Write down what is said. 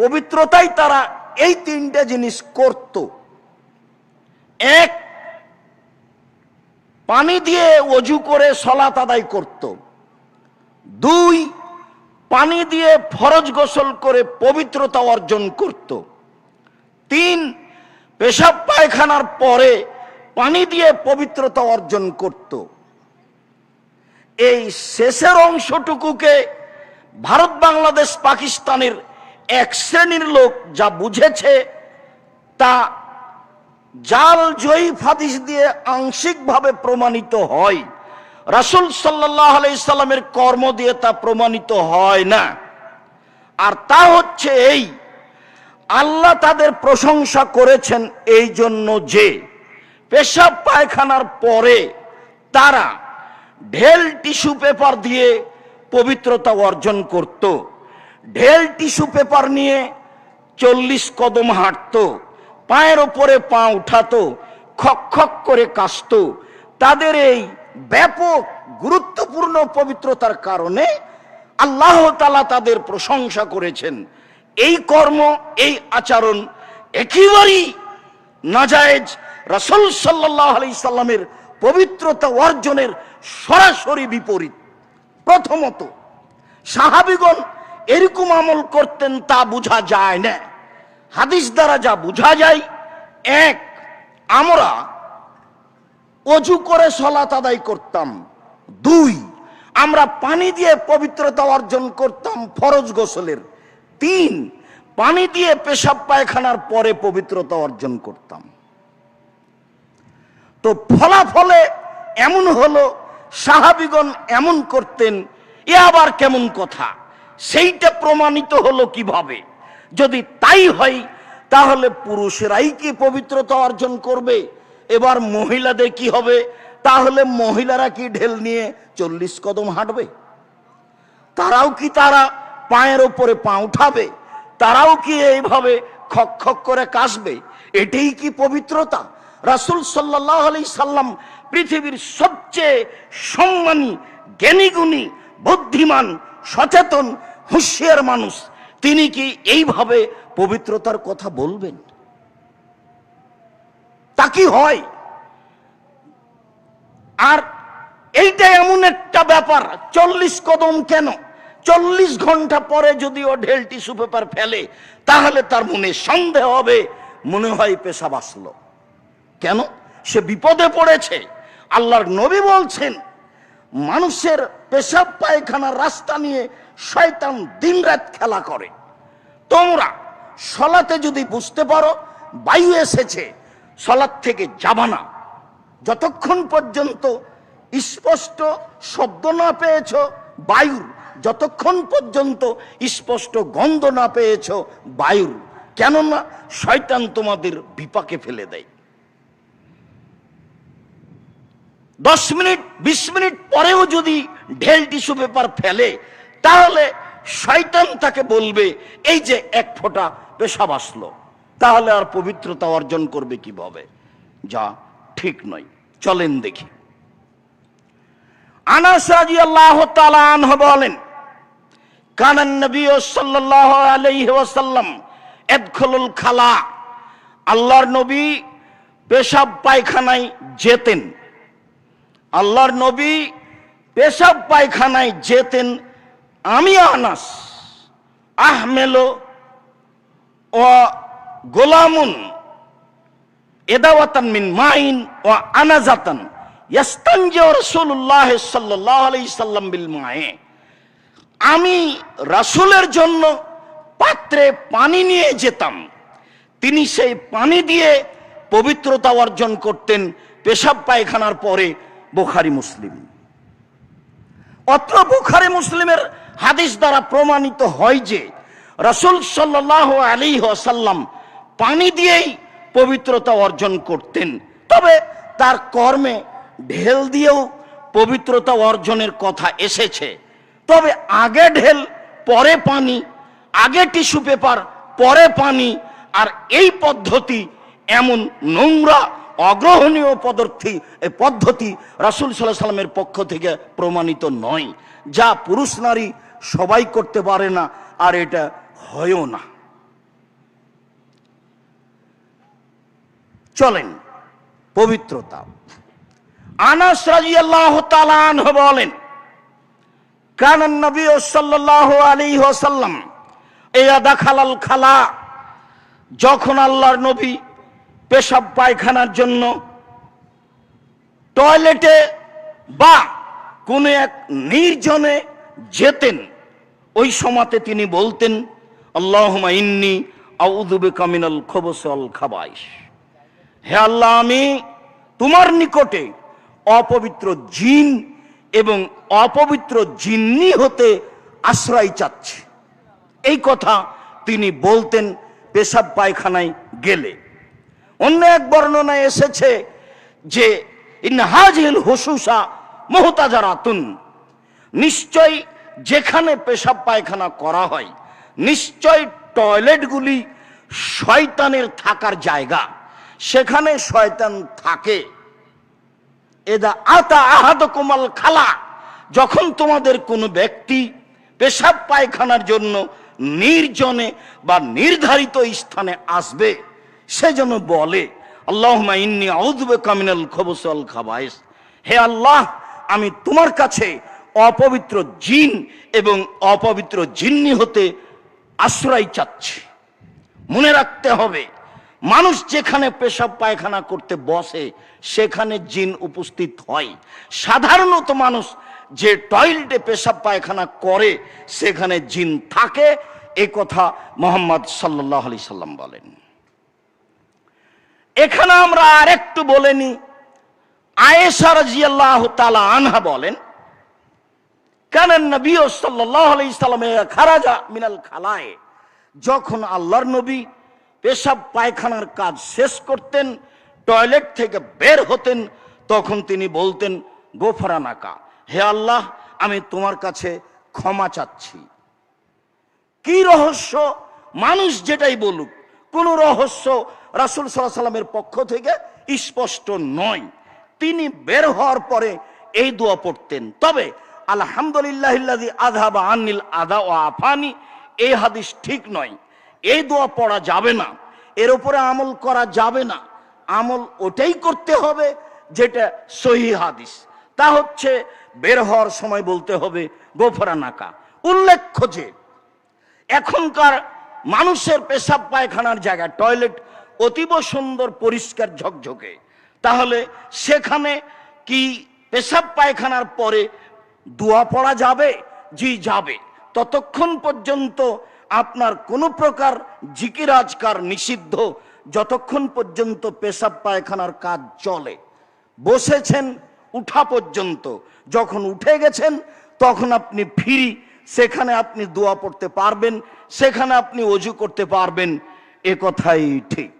পবিত্রতাই তারা এই তিনটে জিনিস করত। এক, পানি দিয়ে অজু করে সলাত আদায় করত। দুই, পানি দিয়ে ফরজ গোসল করে পবিত্রতা অর্জন করত। তিন, পেশাব পায়খানার পরে পানি দিয়ে পবিত্রতা অর্জন করত। এই শেষের অংশটুকুকে ভারত, বাংলাদেশ, পাকিস্তানের এক শ্রেণির লোক যা বুঝেছে, তা জাল জয়ীফ হাদিস দিয়ে আংশিকভাবে প্রমাণিত হয়। রাসুল সাল্লাহ আলাইসাল্লামের কর্ম দিয়ে তা প্রমাণিত হয় না। আর তা হচ্ছে এই, আল্লাহ তাদের প্রশংসা করেছেন এই জন্য যে পেশাব পায়খানার পরে তারা ঢেল টিস্যু পেপার দিয়ে পবিত্রতা অর্জন করত। ঢেল টিস্যু পেপার নিয়ে চল্লিশ কদম হাঁটতো, পায়ের ওপরে পা উঠাতো, খক খক করে কাশত তাদের এই ব্যাপক, গুরুত্বপূর্ণ পবিত্রতার কারণে আল্লাহ তালা তাদের প্রশংসা করেছেন। এই কর্ম, এই আচরণ একেবারেই নাজায়েজ রাসূল সাল্লাহ আলি সাল্লামের পবিত্রতা অর্জনের সরাসরি বিপরীত। প্রথমত, সাহাবিগণ এরকম আমল করতেন তা বোঝা যায় না। হাদিস দ্বারা যা বোঝা যায়, এক, আমরা অজু করে সলাত আদায় করতাম। দুই, আমরা পানি দিয়ে পবিত্রতা অর্জন করতাম ফরজ গোসলের। তিন, পানি দিয়ে পেশাব পায়খানার পরে পবিত্রতা অর্জন করতাম। তো ফলাফলে এমন হলো, সাহাবিগণ এমন করতেন, এ আবার কেমন কথা? সেইটা প্রমাণিত হলো কীভাবে? যদি তাই হয়, তাহলে পুরুষেরাই কি পবিত্রতা অর্জন করবে? এবার মহিলাদের কি হবে? তাহলে মহিলারা কি ঢেল নিয়ে চল্লিশ কদম হাঁটবে? তারাও কি তারা পায়ের ওপরে পা উঠাবে? তারাও কি এইভাবে খক খক করে কাশবে? এটাই কি পবিত্রতা? রাসুল সাল্লাহ আলি সাল্লাম পৃথিবীর সবচেয়ে সম্মানী, জ্ঞানীগুণী, বুদ্ধিমান সচেতন, হুঁশিয়ার মানুষ। তিনি কি এইভাবে পবিত্রতার কথা বলবেন? তা কি হয়? আর এইটা এমন একটা ব্যাপার, চল্লিশ কদম কেন? চল্লিশ ঘণ্টা পরে যদি ও ঢেল টিস্যু পেপার ফেলে, তাহলে তার মনে সন্দেহ হবে, মনে হয় পেশা বাঁচল কেন? সে বিপদে পড়েছে। আল্লাহর নবী বলছেন মানুষের পেশাব পায়খানার রাস্তা নিয়ে শয়তান দিনরাত খেলা করে। তোমরা সলাতে যদি বুঝতে পারো, বায়ু এসেছে, সলাৎ থেকে যাবা না। যতক্ষণ পর্যন্ত স্পষ্ট শব্দ না পেয়েছ, বায়ুর, যতক্ষণ পর্যন্ত স্পষ্ট গন্ধ না পেয়েছ, বায়ুর। কেননা শয়তান তোমাদের বিপাকে ফেলে দেয়। দশ মিনিট, বিশ মিনিট পরেও যদি ঢেল টিস্যু পেপার ফেলে, তাহলে শয়তান তাকে বলবে, এই যে এক ফোঁটা পেশাব আসলো, তাহলে আর পবিত্রতা অর্জন করবে কীভাবে? যা ঠিক নয়। চলেন দেখি। আনাস বলেন কানান নবী সাল্লাল্লাহু আলাইহি ওয়াসাল্লাম ইদখুলুল খালা, আল্লাহর নবী পেশাব পায়খানায় যেতেন। আল্লাহর নবী পেশাব পায়খানায় যেতেন, আমি আনাস, আহমেলো ও গোলামুন, এদাওয়াতান মিন মাইন ও আনাজাতান, ইয়াস্তানজে রাসূলুল্লাহ সাল্লাল্লাহু আলাইহি সাল্লাম বিল মায়ে। আমি রাসূলের জন্য পাত্রে পানি নিয়ে যেতাম। তিনি সেই পানি দিয়ে পবিত্রতা অর্জন করতেন, পেশাব পায়খানার পরে বোখারি মুসলিম। অত্র বুখারি মুসলিমের হাদিস দ্বারা প্রমাণিত হয় যে রাসূল সাল্লাহ আলী সাল্লাম পানি দিয়েই পবিত্রতা অর্জন করতেন। তবে তার কর্মে ঢেল দিয়েও পবিত্রতা অর্জনের কথা এসেছে। তবে আগে ঢেল, পরে পানি, আগে টিস্যু পেপার, পরে পানি, আর এই পদ্ধতি এমন নোংরা অগ্রহণীয় পদার্থী এই পদ্ধতি রাসুল সাল্লাহ সাল্লামের পক্ষ থেকে প্রমাণিত নয়। যা পুরুষ নারী সবাই করতে পারে না, আর এটা হয়ও না। চলেন, পবিত্রতা। আনাস রাজি আল্লাহ বলেন, কানান নবী সাল্লাহ আলী ওসাল্লাম এয়া দাখালাল খালা, যখন আল্লাহর নবী পেশাব পায়খানার জন্য টয়লেটে বা কোনো এক নির্জনে যেতেন। ওই সময়তে তিনি বলতেন আল্লাহুমা ইন্নি আউযু কামিনাল খবসল খাবাইশ। হে আল্লাহ, আমি তোমার নিকটে অপবিত্র জিন এবং অপবিত্র জিন্নি হতে আশ্রয় চাচ্ছি। এই কথা তিনি বলতেন পেশাব পায়খানায় গেলে। অন্য এক বর্ণনায় এসেছে যে ইনহাজিল হুসুসা মোহতাজারাতুন নিশ্চয় যেখানে পেশাব পায়খানা করা হয় নিশ্চয় টয়লেটগুলি শয়তানের থাকার জায়গা, সেখানে শয়তান থাকে। এদা আতা আহাদ কোমাল খালা, যখন তোমাদের কোনো ব্যক্তি পেশাব পায়খানার জন্য নির্জনে বা নির্ধারিত স্থানে আসবে সে যেন বলে আল্লাহ ইন্নি আউদবে কামিনাল খবসল খাবাইস। হে আল্লাহ, আমি তোমার কাছে অপবিত্র জিন এবং অপবিত্র জিন্নি হতে আশ্রয় চাচ্ছি। মনে রাখতে হবে, মানুষ যেখানে পেশাব পায়খানা করতে বসে, সেখানে জিন উপস্থিত হয়। সাধারণত মানুষ যে টয়লেটে পেশাব পায়খানা করে, সেখানে জিন থাকে, এ কথা মোহাম্মদ সাল্লাহ আলি সাল্লাম বলেন। এখানে আমরা আর একটু বলে নি। আয়েশা রাজিয়াল্লাহ তালা আনহা বলেন, কেন নবী সাল্লাহ আলি সাল্লামে খারাজা মিনাল খালায়। যখন আল্লাহর নবী পেশাব পায়খানার কাজ শেষ করতেন, টয়লেট থেকে বের হতেন, তখন তিনি বলতেন, গোফরানাকা, হে আল্লাহ, আমি তোমার কাছে ক্ষমা চাচ্ছি। কি রহস্য? মানুষ যেটাই বলুক কোন রহস্য রাসুল সাল্লামের পক্ষ থেকে স্পষ্ট নয়। তিনি বের হওয়ার পরে এই দোয়া পড়তেন। তবে আলহামদুলিল্লাহ আধা বা আনিল আধা ও আফানি, এই হাদিস ঠিক নয়। এই দোয়া পড়া যাবে না। এর উপরে আমল করা যাবে না। আমল ওটাই করতে হবে যেটা সহি হাদিস। তা হচ্ছে বের হওয়ার সময় বলতে হবে, গোফরা নাকা। উল্লেখ্য যে, এখনকার মানুষের পেশাব পায়খানার জায়গা টয়লেট অতীব সুন্দর, পরিষ্কার, ঝকঝকে। তাহলে সেখানে কি পেশাব পায়খানার পরে দোয়া পড়া যাবে? জি, যাবে। ততক্ষণ পর্যন্ত আপনার কোনো প্রকার জিকির আজকার নিষিদ্ধ। যতক্ষণ পর্যন্ত পেশাব পায়খানার কাজ চলে। বসেছেন উঠা পর্যন্ত। যখন উঠে গেছেন, তখন আপনি ফিরি সেখানে আপনি দোয়া পড়তে পারবেন সেখানে আপনি অজু করতে পারবেন এ কথাই ঠিক।